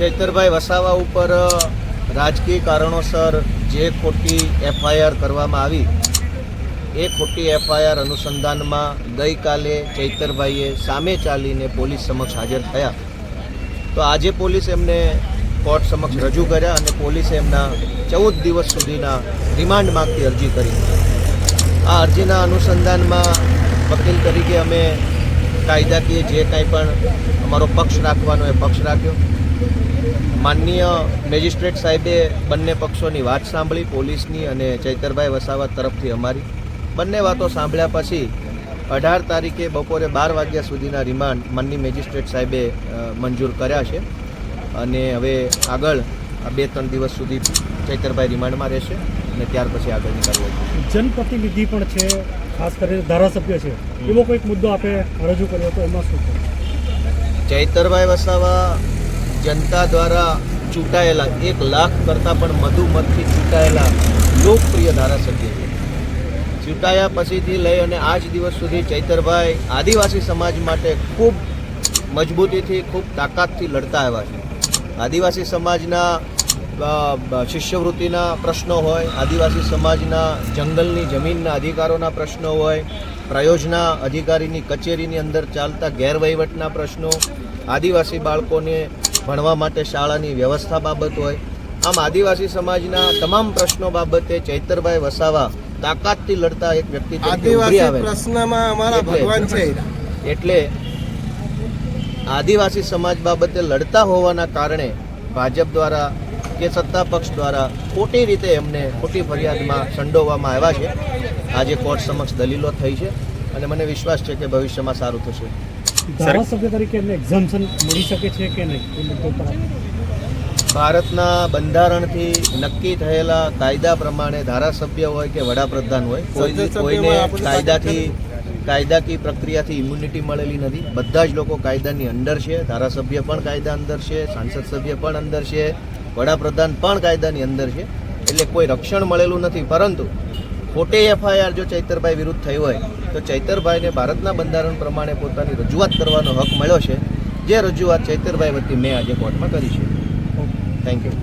ચૈતરભાઈ વસાવા ઉપર રાજકીય કારણોસર જે ખોટી એફઆઈઆર કરવામાં આવી, એ ખોટી એફઆઈઆર અનુસંધાનમાં ગઈકાલે ચૈતરભાઈએ સામે ચાલીને પોલીસ સમક્ષ હાજર થયા. તો આજે પોલીસ એમને કોર્ટ સમક્ષ રજૂ કર્યા અને પોલીસે એમના ચૌદ દિવસ સુધીના રિમાન્ડ માંગતી અરજી કરી. આ અરજીના અનુસંધાનમાં વકીલ તરીકે અમે કાયદાકીય જે કાંઈ પણ અમારો પક્ષ રાખવાનો એ પક્ષ રાખ્યો. માનનીય મેજિસ્ટ્રેટ સાહેબે બંને પક્ષોની વાત સાંભળી પોલીસની અને ચૈતરભાઈ વસાવા તરફથી અમારી. બંને વાતો સાંભળ્યા પછી અઢાર તારીખે બપોરે બાર વાગ્યા સુધીના રિમાન્ડ માનની મેજિસ્ટ્રેટ સાહેબે મંજૂર કર્યા છે. અને હવે આગળ આ બે ત્રણ દિવસ સુધી ચૈતરભાઈ રિમાન્ડમાં રહેશે અને ત્યાર પછી આગળની કાર્યવાહી જનપ્રતિનિધિ પણ છે ખાસ કરીને ધારાસભ્ય છે. એવો કોઈક મુદ્દો આપે રજૂ કર્યો હતો એમાં શું ચૈતરભાઈ વસાવા જનતા દ્વારા ચૂંટાયેલા એક લાખ કરતાં પણ વધુ ચૂંટાયેલા લોકપ્રિય ધારાસભ્ય છે. ચૂંટાયા પછીથી લઈ અને આજ દિવસ સુધી ચૈતરભાઈ આદિવાસી સમાજ માટે ખૂબ મજબૂતીથી, ખૂબ તાકાતથી લડતા આવ્યા છે. આદિવાસી સમાજના શિષ્યવૃત્તિના પ્રશ્નો હોય, આદિવાસી સમાજના જંગલની જમીનના અધિકારોના પ્રશ્નો હોય, પ્રયોજના અધિકારીની કચેરીની અંદર ચાલતા ગેરવહીવટના પ્રશ્નો, આદિવાસી બાળકોને ભણવા માટે શાળાની વ્યવસ્થા બાબત હોય આમ આદિવાસી સમાજના તમામ પ્રશ્નો બાબતે ચૈતરભાઈ વસાવા તાકાતથી લડતા એક વ્યક્તિ આદિવાસી પ્રશ્નમાં અમારા એટલે- ભગવાન છે. એટલે આદિવાસી સમાજ બાબતે લડતા હોવાના કારણે ભાજપ દ્વારા કે સત્તા પક્ષ દ્વારા ખોટી રીતે એમને ખોટી ફરિયાદમાં સંડોવવામાં આવ્યા છે. આજે કોર્ટ સમક્ષ દલીલો થઈ છે. અને મને વિશ્વાસ છે કે ભવિષ્યમાં સારું થશે. ધારાસભ્ય તરીકે એમને એક્ઝામ્શન મળી શકે છે કે નહીં? ભારતના બંધારણથી નક્કી થયેલા કાયદા પ્રમાણે ધારાસભ્ય હોય કે વડાપ્રધાન હોય કોઈ કોઈને કાયદાથી કાયદાકીય પ્રક્રિયાથી ઇમ્યુનિટી મળેલી નથી. બધા જ લોકો કાયદાની અંદર છે. ધારાસભ્ય પણ કાયદા અંદર છે સાંસદ સભ્ય પણ અંદર છે વડાપ્રધાન પણ કાયદાની અંદર છે. એટલે કોઈ રક્ષણ મળેલું નથી. પરંતુ ખોટી એફઆઈઆર જો ચૈતરભાઈ વિરુદ્ધ થઈ હોય તો ચૈતરભાઈને ભારતના બંધારણ પ્રમાણે પોતાની રજૂઆત કરવાનો હક મળ્યો છે. જે રજૂઆત ચૈતરભાઈ વતી મેં આજે કોર્ટમાં કરી છે. Thank you